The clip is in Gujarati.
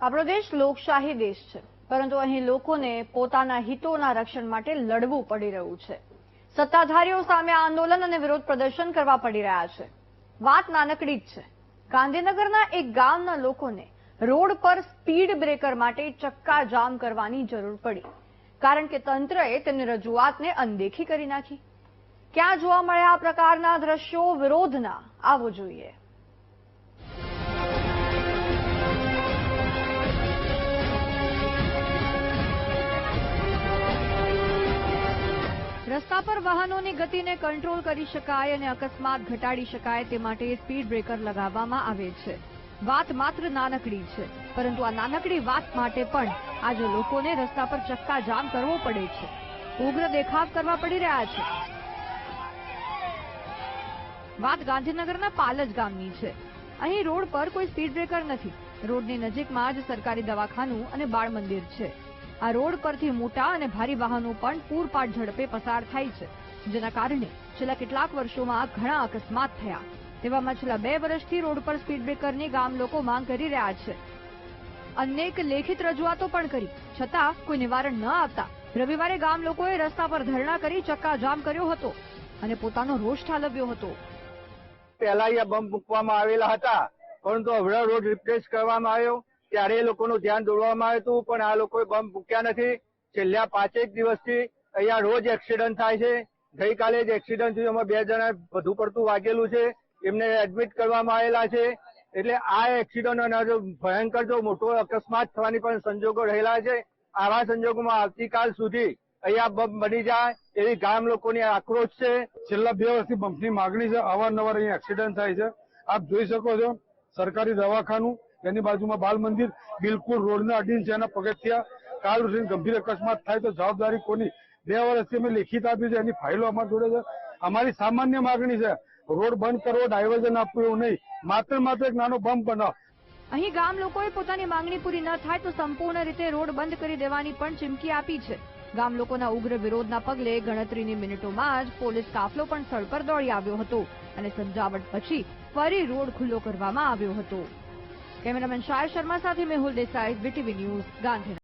આપણો દેશ લોકશાહી દેશ છે, પરંતુ અહીં લોકોને પોતાના હિતોના રક્ષણ માટે લડવું પડી રહ્યું છે. સત્તાધારીઓ સામે આંદોલન અને વિરોધ પ્રદર્શન કરવા પડી રહ્યા છે. વાત નાનકડી જ છે. ગાંધીનગરના એક ગામના લોકોને રોડ પર સ્પીડ બ્રેકર માટે ચક્કા જામ કરવાની જરૂર પડી, કારણ કે તંત્રએ તેની રજૂઆતને અનદેખી કરી નાખી. ક્યાં જોવા મળ્યા આ પ્રકારના દ્રશ્યો વિરોધના? આવો જોઈએ. રસ્તા પર વાહનોની ગતિને કંટ્રોલ કરી શકાય અને અકસ્માત ઘટાડી શકાય તે માટે સ્પીડ બ્રેકર લગાવવામાં આવે છે. વાત માત્ર નાનકડી છે, પરંતુ આ નાનકડી વાત માટે પણ આજે લોકોને રસ્તા પર ચક્કા જામ કરવો પડે છે. ઉગ્ર દેખાવ કરવા પડી રહ્યા છે. વાત ગાંધીનગરના પાલજ ગામની છે. અહીં રોડ પર કોઈ સ્પીડ બ્રેકર નથી. રોડની નજીકમાં જ સરકારી દવાખાનું અને બાળ મંદિર છે. આ રોડ પરથી મોટા અને ભારી વાહનો પણ પૂરપાટ ઝડપે પસાર થાય છે, જેના કારણે છેલ્લા કેટલાક વર્ષોમાં ઘણા અકસ્માત થયા. તેવામાં છેલ્લા બે વર્ષથી રોડ પર સ્પીડ બ્રેકરની ગામ લોકો માંગ કરી રહ્યા છે. અનેક લેખિત રજૂઆતો પણ કરી, છતાં કોઈ નિવારણ ન આવતા રવિવારે ગામ લોકોએ રસ્તા પર ધરણા કરી ચક્કાજામ કર્યો હતો અને પોતાનો રોષ ઠાલવ્યો હતો. પહેલા અહીંયા બમ્પ મૂકવામાં આવેલા હતા, પરંતુ હવે રોડ રિપ્લેસ કરવામાં આવ્યો. ત્યારે એ લોકોનું ધ્યાન દોરવામાં આવ્યું હતું, પણ આ લોકોએ બમ્પ મૂક્યા નથી. છેલ્લા પાંચેક દિવસથી અહીંયા રોજ એક્સિડન્ટ થાય છે. ગઈકાલે જ એક્સિડન્ટ થયું, એમાં બે જણા વધુ પડતું વાગેલું છે. એમને એડમિટ કરવામાં આવેલા છે. એટલે આ એક્સિડન્ટ અને ભયંકર જો મોટો અકસ્માત થવાની પણ સંજોગો રહેલા છે. આવા સંજોગોમાં આવતીકાલ સુધી અહીંયા બમ્પ બની જાય એવી ગામ લોકોની આક્રોશ છે. છેલ્લા બે વર્ષથી બમ્પની માગણી છે. અવારનવાર અહીંયા એક્સિડન્ટ થાય છે. આપ જોઈ શકો છો સરકારી દવાખાનું એની બાજુમાં બાલ મંદિર બિલકુલ રોડના અડીન છે એના પગથિયા કાલ ગંભીર અકસ્માત થાય તો જવાબદારી કોની? બે વર્ષથી અમે લેખિત આપ્યું છે, એની ફાઇલો અમારી જોડે છે. અમારી સામાન્ય માગણી છે, રોડ બંધ કરવો ડાયવર્ઝન આપવું એવું નહીં. માત્ર માત્ર એક નાનો બમ્પ બનાવ. અહીં ગામ લોકોએ પોતાની માંગણી પૂરી ન થાય તો સંપૂર્ણ રીતે રોડ બંધ કરી દેવાની પણ ચીમકી આપી છે. ગામ લોકોના ઉગ્ર વિરોધના પગલે ગણતરીની મિનિટોમાં જ પોલીસ કાફલો પણ સ્થળ પર દોડી આવ્યો હતો અને સમજાવટ પછી ફરી રોડ ખુલ્લો કરવામાં આવ્યો હતો. કેમેરામેન શાહ શર્મા સાથે મેહુલ દેસાઈ વીટીવી ન્યૂઝ ગાંધીનગર.